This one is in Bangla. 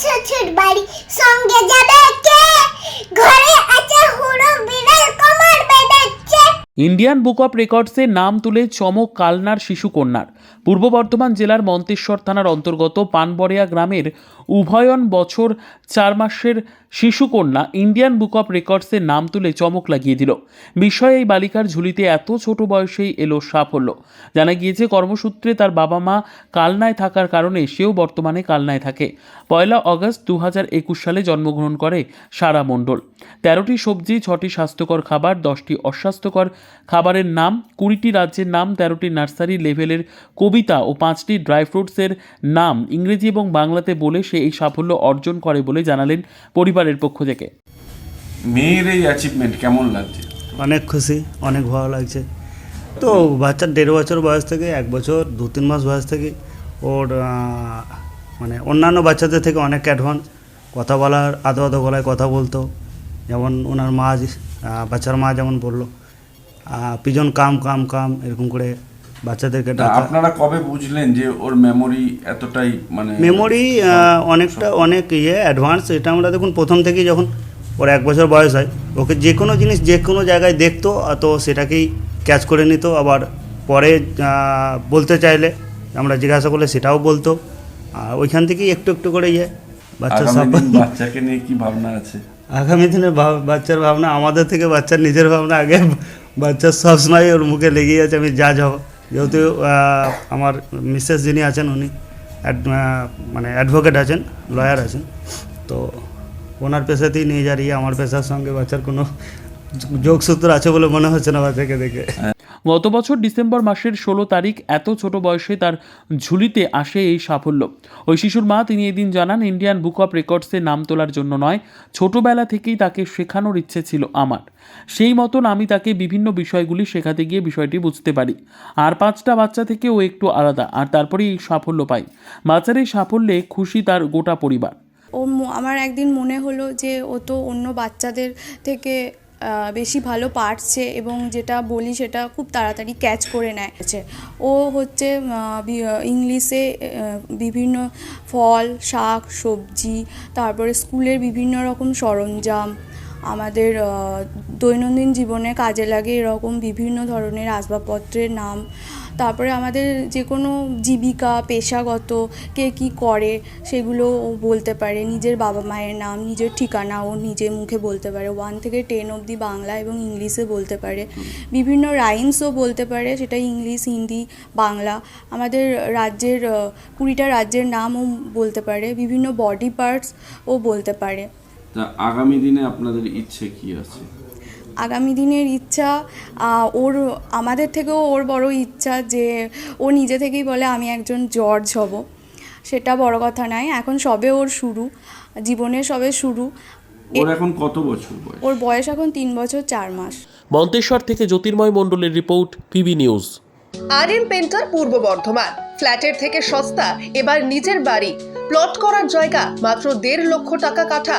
বাড়ি। সঙ্গে যাবে কে? ঘরে আছে হুড়ো বিড়াল, কমার বেঁধেছে। ইন্ডিয়ান বুক অফ রেকর্ডসে নাম তুলে চমক কালনার শিশু কন্যার পূর্ব বর্ধমান জেলার মন্তেশ্বর থানার অন্তর্গত পানবরিয়া গ্রামের উভয়ন বছর চার মাসের শিশুকন্যা ইন্ডিয়ান বুক অফ রেকর্ডসের নাম তুলে চমক লাগিয়ে দিল। বিষয়ে এই বালিকার ঝুলিতে এত ছোট বয়সেই এলো সাফল্য। জানা গিয়েছে, কর্মসূত্রে তার বাবা মা কালনায় থাকার কারণে সেও বর্তমানে কালনায় থাকে। পয়লা অগস্ট দু হাজার একুশ সালে জন্মগ্রহণ করে সারা মণ্ডল। তেরোটি সবজি, ছটি স্বাস্থ্যকর খাবার, দশটি অস্বাস্থ্যকর খাবারের নাম, কুড়িটি রাজ্যের নাম, তেরোটি নার্সারি লেভেলের কবিতা ও পাঁচটি ড্রাই ফ্রুটসের নাম ইংরেজি এবং বাংলাতে বলে সে এই সাফল্য অর্জন করে বলে জানালেন পরিবারের পক্ষ থেকে। মেয়ের এই অ্যাচিভমেন্ট কেমন লাগছে? অনেক খুশি অনেক ভালো লাগছে। তো বাচ্চার দেড় বছর বয়স থেকে এক বছর দু তিন মাস বয়স থেকে ওর মানে অন্যান্য বাচ্চাদের থেকে অনেক অ্যাডভান্স কথা বলার আদো আদো গলায় কথা বলতো। যেমন ওনার মা বাচ্চার মা যেমন বলল পিজন কাম কাম কাম এরকম করে বাচ্চাদেরকে আপনারা কবে বুঝলেন যে ওর মেমোরি এতটাই মানে মেমোরি অনেকটা অনেক ইয়ে অ্যাডভান্স এটা আমরা দেখুন প্রথম থেকেই যখন ওর এক বছর বয়স হয় ওকে যে কোনো জিনিস যে কোনো জায়গায় দেখতো তো সেটাকেই ক্যাচ করে নিত। আবার পরে বলতে চাইলে আমরা জিজ্ঞাসা করলে সেটাও বলতো। আর ওইখান থেকেই একটু একটু করে ইয়ে বাচ্চা আগামী সব বাচ্চাকে নিয়ে কি ভাবনা আছে? আগামী দিনে বাচ্চার ভাবনা আমাদের থেকে বাচ্চার নিজের ভাবনা আগে বাচ্চার সবসময় ওর মুখে লেগেই আছে আমি যা যাব যেহেতু আমার মিসেস যিনি আছেন, উনি মানে অ্যাডভোকেট আছেন, লয়ার আছেন, তো ওনার পেশাতেই নিয়ে যা আমার পেশার সঙ্গে বাচ্চার কোনো যোগসূত্র আছে বলে মনে হচ্ছে না বাচ্চাকে দেখে। গত বছর ডিসেম্বর মাসের ষোলো তারিখ এত ছোট বয়সে তার ঝুলিতে আসে এই সাফল্য। ওই শিশুর মা তিনি এদিন জানান, ইন্ডিয়ান বুক অফ রেকর্ডসে নাম তোলার জন্য নয়, ছোটবেলা থেকেই তাকে শেখানোর ইচ্ছে ছিল আমার। সেই মতন আমি তাকে বিভিন্ন বিষয়গুলি শেখাতে গিয়ে বিষয়টি বুঝতে পারি। আর পাঁচটা বাচ্চা থেকে ও একটু আলাদা, আর তারপরেই এই সাফল্য পাই। বাচ্চার এই সাফল্যে খুশি তার গোটা পরিবার। ও আমার একদিন মনে হলো যে ও তো অন্য বাচ্চাদের থেকে বেশি ভালো পারছে এবং যেটা বলি সেটা খুব তাড়াতাড়ি ক্যাচ করে নেয়। ও হচ্ছে ইংলিশে বিভিন্ন ফল, শাক, সবজি, তারপরে স্কুলের বিভিন্ন রকম সরঞ্জাম আমাদের দৈনন্দিন জীবনে কাজে লাগে এরকম বিভিন্ন ধরনের আসবাবপত্রের নাম। তারপরে আমাদের যে কোনো জীবিকা, পেশাগত, কে কী করে, সেগুলো ও বলতে পারে। নিজের বাবা মায়ের নাম, নিজের ঠিকানা ও নিজে মুখে বলতে পারে। ওয়ান থেকে টেন অবধি বাংলা এবং ইংলিশে বলতে পারে। বিভিন্ন রাইমসও বলতে পারে, সেটা ইংলিশ, হিন্দি, বাংলা। আমাদের রাজ্যের কুড়িটা রাজ্যের নামও বলতে পারে। বিভিন্ন বডি পার্টস ও বলতে পারে। তা আগামী দিনে আপনাদের ইচ্ছে কি আছে? আগামী দিনের ইচ্ছা ওর আমাদের থেকেও ওর বড় ইচ্ছা যে ও নিজে থেকেই বলে আমি একজন জর্জ হব। সেটা বড় কথা নয়। এখন সবে ওর শুরু জীবনের সবে শুরু। ওর এখন কত বছর বয়স? ওর বয়স এখন তিন বছর চার মাস। মন্তেশ্বর থেকে জ্যোতির্ময় মণ্ডলের report PB news. RM painter Purba Bardhaman. ফ্ল্যাটের থেকে সস্তা এবার নিজের বাড়ি। প্লট করার জায়গা মাত্র দেড় লক্ষ টাকা কাঠা।